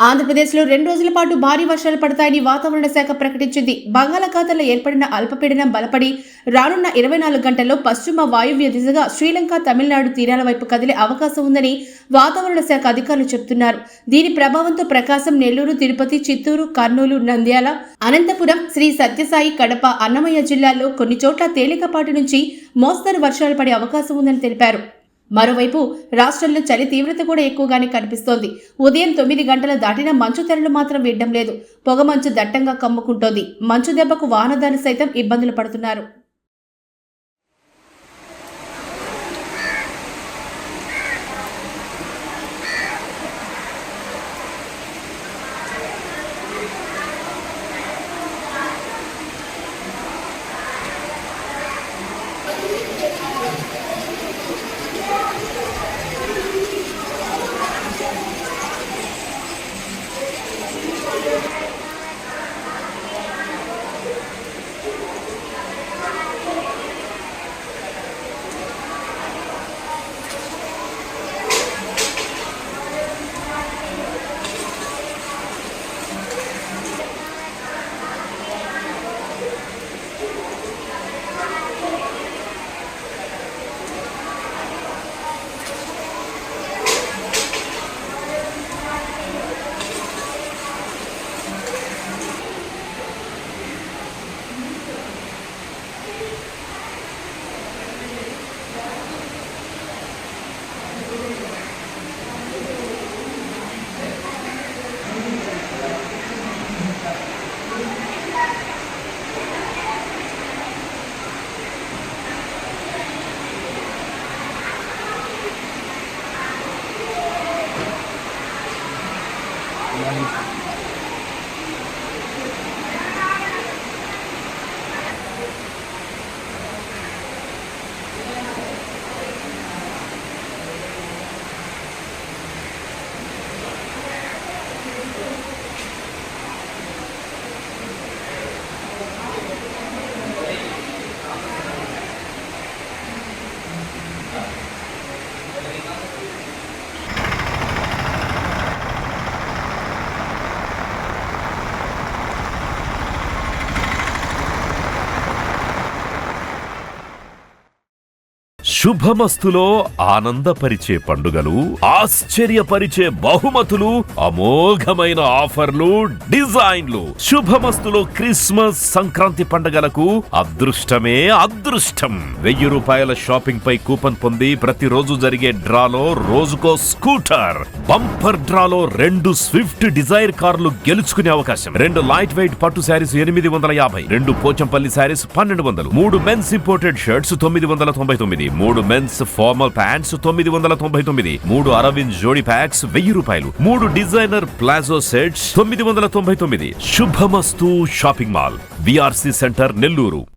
ఆంధ్రప్రదేశ్లో రెండు రోజుల పాటు భారీ వర్షాలు పడతాయని వాతావరణ శాఖ ప్రకటించింది. బంగాళాఖాతంలో ఏర్పడిన అల్పపీడనం బలపడి రానున్న ఇరవై నాలుగు గంటల్లో పశ్చిమ వాయువ్య దిశగా శ్రీలంక తమిళనాడు తీరాల వైపు కదిలే అవకాశం ఉందని వాతావరణ శాఖ అధికారులు చెబుతున్నారు. దీని ప్రభావంతో ప్రకాశం నెల్లూరు తిరుపతి చిత్తూరు కర్నూలు నంద్యాల అనంతపురం శ్రీ సత్యసాయి కడప అన్నమయ్య జిల్లాల్లో కొన్ని చోట్ల తేలికపాటి నుంచి మోస్తరు వర్షాలు పడే అవకాశం ఉందని తెలిపారు. మరోవైపు రాష్ట్రంలో చలి తీవ్రత కూడా ఎక్కువగానే కనిపిస్తోంది. ఉదయం తొమ్మిది గంటల దాటిన మంచు తెరలు మాత్రం వీడడం లేదు. పొగమంచు దట్టంగా కమ్ముకుంటోంది. మంచు దెబ్బకు వాహనదారులు సైతం ఇబ్బందులు పడుతున్నారు. Ayan. శుభమస్తులో ఆనందపరిచే పండుగలు ఆశ్చర్యపరిచే బహుమతులు అమోఘమైన ఆఫర్లు డిజైన్లు. శుభమస్తులో క్రిస్మస్ సంక్రాంతి పండుగలకు అదృష్టమే అదృష్టం. వెయ్యి రూపాయల షాపింగ్ పై కూపన్ పొంది ప్రతిరోజు జరిగే డ్రాలో రోజుకో స్కూటర్. బంపర్ డ్రాలో రెండు స్విఫ్ట్ డిజైర్ కార్లు గెలుచుకునే అవకాశం. రెండు లైట్ వెయిట్ పట్టు శారీస్ ఎనిమిది వందల యాభై రెండు పోచంపల్లి శారీస్ పన్నెండు వందలు మూడు మెన్స్ ఇంపోర్టెడ్ షర్ట్స్ తొమ్మిది వందల తొంభై తొమ్మిది మూడు మెన్స్ ఫార్మల్ ప్యాంట్స్ తొమ్మిది వందల తొంభై తొమ్మిది మూడు అరవింద్ జోడి ప్యాక్స్ వెయ్యి రూపాయలు మూడు డిజైనర్ ప్లాజో సెట్స్ తొమ్మిది వందల తొంభై తొమ్మిది. Shubhamastu shopping mall VRC centre Nellore.